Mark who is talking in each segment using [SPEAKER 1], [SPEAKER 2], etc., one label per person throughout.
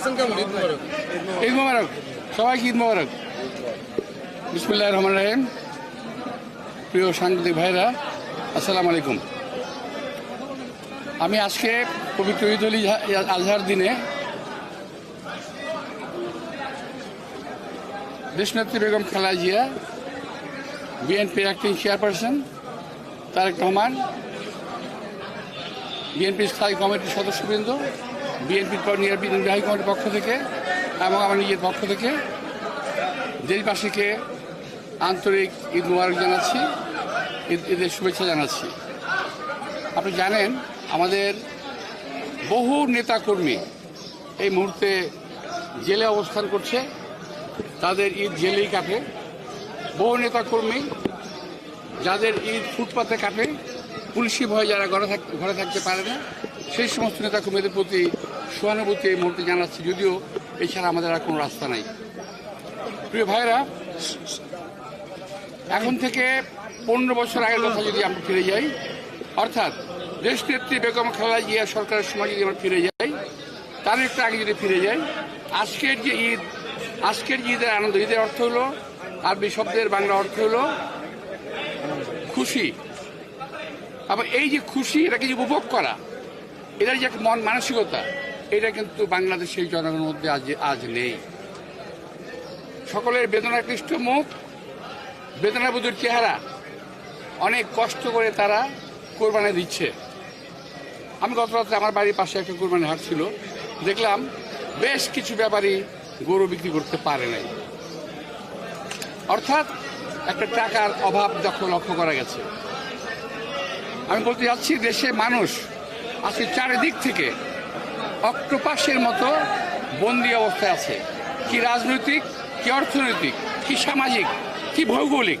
[SPEAKER 1] আছেন কেমন? ঈদ মোবারক।
[SPEAKER 2] ঈদ মোবারক। সবাইকে ঈদ মোবারক? বিসমুল্লাহ রহমান রাহিম। প্রিয় সাংবাদিক ভাইরা, আসসালামু আলাইকুম। আমি আজকে পবিত্র ঈদ উল আজহার দিনে দেশনেত্রী বেগম খালা জিয়া, বিএনপির অ্যাক্টিং চেয়ারপারসন তারেক রহমান, বিএনপির স্থায়ী কমিটির সদস্যবৃন্দ বিএনপির পর নির্বাহী কমিটির পক্ষ থেকে এবং আমার নিজের পক্ষ থেকে দেশবাসীকে আন্তরিক ঈদ মুবারক জানাচ্ছি, ঈদ ঈদের শুভেচ্ছা জানাচ্ছি। আপনি জানেন, আমাদের বহু নেতাকর্মী এই মুহূর্তে জেলে অবস্থান করছে। তাদের ঈদ জেলেই কাটে। বহু নেতাকর্মী যাদের ঈদ ফুটপাতে কাটে। পুলিশি ভয়ে যারা ঘরে থাক ঘরে থাকতে পারে না, সেই সমস্ত নেতাকর্মীদের প্রতি সহানুভূতি এই মুহূর্তে জানাচ্ছি, যদিও এছাড়া আমাদের আর কোনো রাস্তা নাই। প্রিয় ভাইরা এখন থেকে পনেরো বছর আগের কথা যদি আমরা ফিরে যাই, অর্থাৎ দেশনেত্রী বেগম খালেদা জিয়া সরকারের সময় যদি আমরা ফিরে যাই, তার একটু আগে যদি ফিরে যাই, আজকের যে ঈদ, আজকের যে ঈদের আনন্দ, ঈদের অর্থ হলো, আরবি শব্দের বাংলা অর্থ হলো খুশি। আবার এই যে খুশি এটাকে যে উপভোগ করা, এটার যে একটা মন মানসিকতা এটা কিন্তু বাংলাদেশের জনগণের মধ্যে আজ আজ নেই। সকলের বেদনাক্লিষ্ট মুখ, বেদনাবুধুর চেহারা, অনেক কষ্ট করে তারা কোরবানি দিচ্ছে। আমি গত রাত্রে আমার বাড়ির পাশে একটা কোরবানি হাট ছিল। দেখলাম বেশ কিছু ব্যাপারী গরু বিক্রি করতে পারে নাই। অর্থাৎ একটা টাকার অভাব যখন লক্ষ্য করা গেছে। আমি বলতে যাচ্ছি দেশে মানুষ আজকে চারিদিক থেকে অক্টোপাসের মতো বন্দি অবস্থায় আছে। কি রাজনৈতিক, কি অর্থনৈতিক, কি সামাজিক, কি ভৌগোলিক?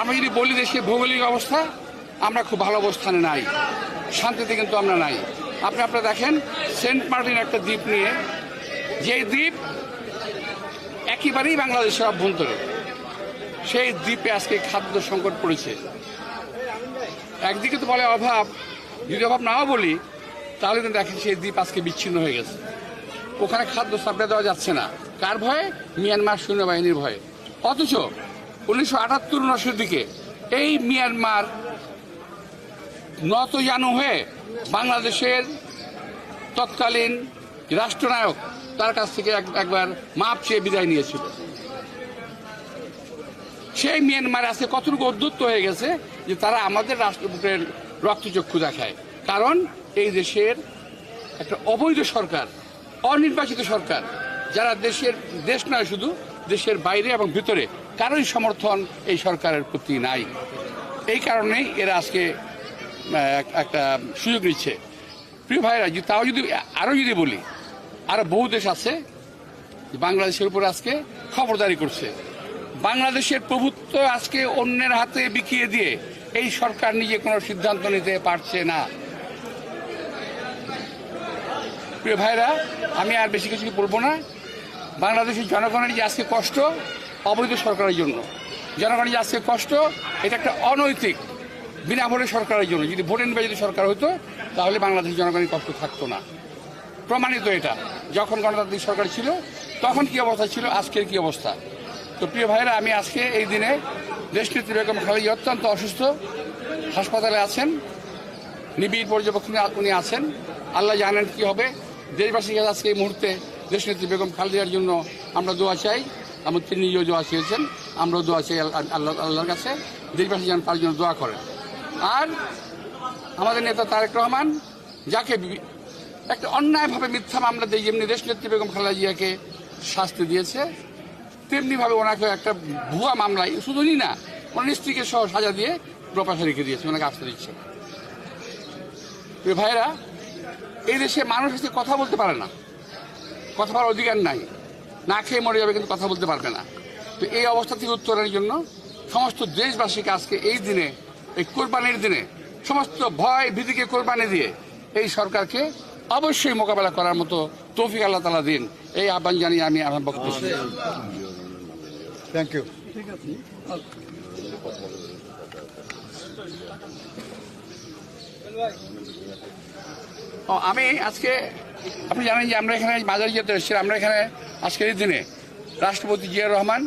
[SPEAKER 2] আমরা যদি বলি দেশের ভৌগোলিক অবস্থা, আমরা খুব ভালো অবস্থানে নাই। শান্তিতে কিন্তু আমরা নাই। আপনি আপনারা দেখেন, সেন্ট মার্টিন একটা দ্বীপ নিয়ে যে দ্বীপ একেবারেই বাংলাদেশের অভ্যন্তরে, সেই দ্বীপে আজকে খাদ্য সংকট পড়েছে। একদিকে তো বলে অভাব, যদি অভাব নাও বলি তাহলে দেখেন সেই দ্বীপ আজকে বিচ্ছিন্ন হয়ে গেছে। ওখানে খাদ্য সাপ্লাই দেওয়া যাচ্ছে না। কার ভয়ে? মিয়ানমার সৈন্যবাহিনীর ভয়ে। অথচ উনিশশো আটাত্তর উনআশির দিকে এই মিয়ানমার নত জানু হয়ে বাংলাদেশের তৎকালীন রাষ্ট্রনায়ক তার কাছ থেকে একবার মাপ চেয়ে বিদায় নিয়েছিল। সেই মিয়ানমার আজকে কতটুকু অধ্যুত্ত হয়ে গেছে যে তারা আমাদের রাষ্ট্রপতির রক্তচক্ষু দেখায়। কারণ এই দেশের একটা অবৈধ সরকার, অনির্বাচিত সরকার, যারা দেশের, দেশ নয় শুধু, দেশের বাইরে এবং ভিতরে কারোই সমর্থন এই সরকারের প্রতি নাই। এই কারণেই এরা আজকে একটা সুযোগ নিচ্ছে। প্রিয় ভাইরা তাও যদি আরও যদি বলি আরও বহু দেশ আছে বাংলাদেশের উপর আজকে খবরদারি করছে। বাংলাদেশের প্রভুত্ব আজকে অন্যের হাতে বিকিয়ে দিয়ে এই সরকার নিজে কোনো সিদ্ধান্ত নিতে পারছে না। প্রিয় ভাইরা, আমি আর বেশি কিছু বলব না। বাংলাদেশের জনগণের যে আজকে কষ্ট, অবৈধ সরকারের জন্য। জনগণের যে আজকে কষ্ট, এটা একটা অনৈতিক বিনা ভোটের সরকারের জন্য। যদি ভোট নির্বাচিত সরকার হতো, তাহলে বাংলাদেশের জনগণের কষ্ট থাকতো না। প্রমাণিত এটা। যখন গণতান্ত্রিক সরকার ছিল, তখন কি অবস্থা ছিল, আজকের কি অবস্থা? তো প্রিয় ভাইরা, আমি আজকে এই দিনে দেশনেত্রী বেগম খালেদা অত্যন্ত অসুস্থ, হাসপাতালে আছেন, নিবিড় পর্যবেক্ষণে উনি আছেন। আল্লাহ জানেন কি হবে। দেশবাসীর কাছে আজকে এই মুহূর্তে দেশনেত্রী বেগম খালেদার জন্য আমরা দোয়া চাই। এবং তিনি নিজেও দোয়া চেয়েছেন। আমরাও দোয়া চাই আল্লাহ- আল্লাহ আল্লাহর কাছে। দেশবাসী যেন তার জন্য দোয়া করেন। আর আমাদের নেতা তারেক রহমান, যাকে একটা অন্যায়ভাবে মিথ্যা মামলা দিয়ে যেমনি দেশনেত্রী বেগম খালেদা জিয়াকে শাস্তি দিয়েছে, তেমনিভাবে ওনাকে একটা ভুয়া মামলায় শুধু উনি না, ওনার স্ত্রীকে সহ সাজা দিয়ে প্রপাশে রেখে দিয়েছে, ওনাকে আসতে দিচ্ছে। না। ভাইরা এই দেশে মানুষ এসে কথা বলতে পারে না। কথা বলার অধিকার নাই। না খেয়ে মরে যাবে কিন্তু কথা বলতে পারবে না। তো এই অবস্থা থেকে উত্তরণের জন্য সমস্ত দেশবাসীকে আজকে এই দিনে এই কোরবানির দিনে সমস্ত ভয় ভীতিকে কোরবানি দিয়ে এই সরকারকে অবশ্যই মোকাবেলা করার মতো তৌফিক আল্লাহ তালা দিন। এই আহ্বান জানিয়ে আমি আমার বক্তব্য
[SPEAKER 1] থ্যাংক ইউ
[SPEAKER 2] আমি আজকে আপনি জানেন যে আমরা এখানে বাজারে যেতে এসেছি আমরা এখানে আজকের এই দিনে রাষ্ট্রপতি জিয়া রহমান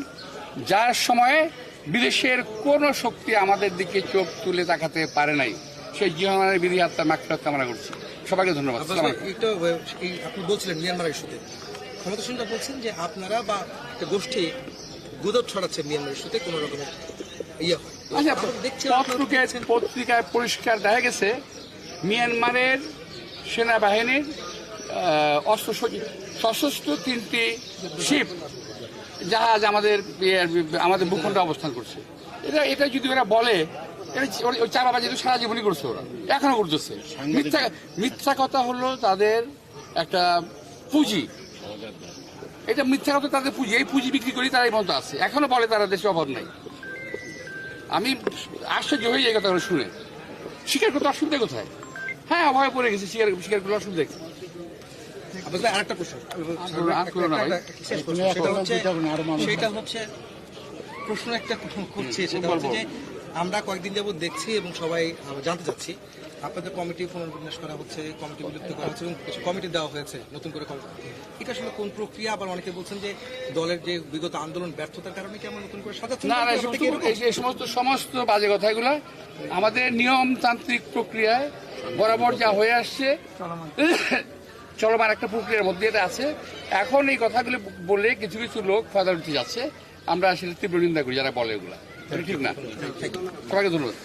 [SPEAKER 2] যার সময়ে বিদেশের কোনো শক্তি আমাদের দিকে চোখ তুলে তাকাতে পারে নাই। সেই জিয়া রহমানের বিধি আত্মার মাকফিরাত কামনা করছি। সবাইকে ধন্যবাদ
[SPEAKER 3] আপনি বলছিলেন মিয়ানমারের ইস্যুতে ক্ষমতাসীনরা বলছেন যে আপনারা বা একটা গোষ্ঠী গুজব ছড়াচ্ছে মিয়ানমার ইস্যুতে কোনো রকমের ইয়ে হয়
[SPEAKER 2] আচ্ছা পত্রিকায় পত্রিকায় পরিষ্কার দেখা গেছে মিয়ানমারের সেনাবাহিনীর অস্ত্র সশস্ত্র তিনটি শিপ জাহাজ আমাদের ইয়ে, আমাদের ভূখণ্ডে অবস্থান করছে। এটা এটা যদি ওরা বলে ওই- চারাবাজি তো সারা জীবনই করছে ওরা এখনও করতেছে। মিথ্যা মিথ্যা কথা হলো তাদের একটা পুঁজি। এটা মিথ্যা কথা তাদের পুঁজি এই পুঁজি বিক্রি করি তারা এই মতো আছে। এখনও বলে তারা দেশে অভাব নাই। আমি আশ্চর্য হয়ে যাই কথাগুলো শুনে। স্বীকার করতে অসুবিধা কোথায়? হ্যাঁ ভয় পড়ে গেছে স্বীকার স্বীকার করলে অসুবিধা কি?
[SPEAKER 3] আরেকটা প্রশ্ন। সেটা হচ্ছে প্রশ্ন একটা করছে সেটা হচ্ছে যে আমরা কয়েকদিন যাবত দেখছি এবং সবাই জানতে চাচ্ছি। আপনাদের কমিটি পুনর্বিন্যাস করা হচ্ছে কমিটি বিলুপ্ত করা হচ্ছে এবং কিছু কমিটি দেওয়া হয়েছে নতুন করে কমিটি। এটা আসলে কোন প্রক্রিয়া? আবার অনেকে বলছেন যে দলের যে বিগত আন্দোলন ব্যর্থতার কারণে কি আমরা নতুন করে সাজাচ্ছি?
[SPEAKER 2] না এই সমস্ত- সমস্ত বাজে কথাগুলো আমাদের নিয়মতান্ত্রিক প্রক্রিয়ায় বরাবর যা হয়ে আসছে চলমান একটা প্রক্রিয়ার মধ্যে এটা আছে। এখন এই কথাগুলো বলে কিছু কিছু লোক উঠতে যাচ্ছে। আমরা আসলে তীব্র নিন্দা করি যারা বলে এগুলা। ঠিক না। সবাইকে ধন্যবাদ।